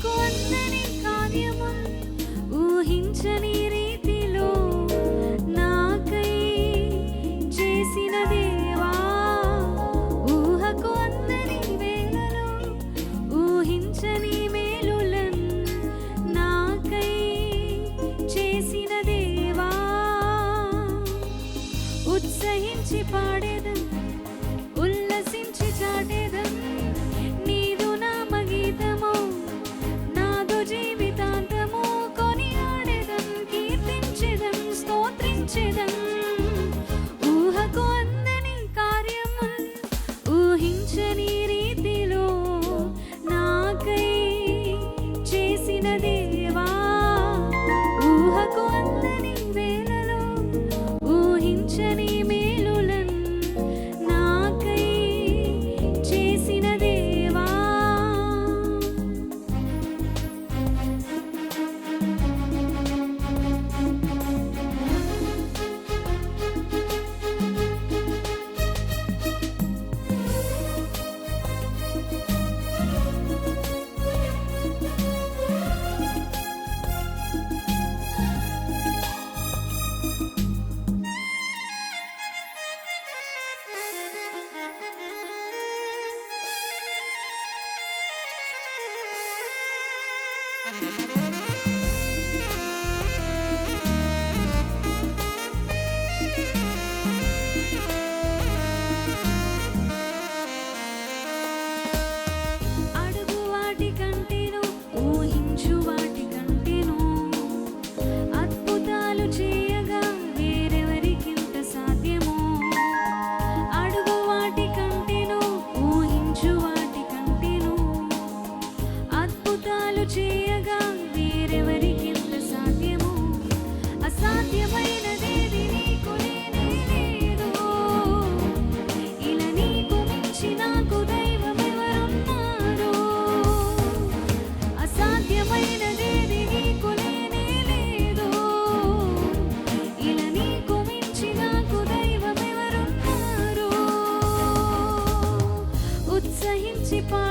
నాకు అందని కార్యము ఊహించని రీతిలో నాకై చేసిన దేవా ఊహకు అందని వేళలో ఊహించని మేలులన్ నాకై చేసిన దేవా. ఉత్సహించి పాడేదం చెదం principal.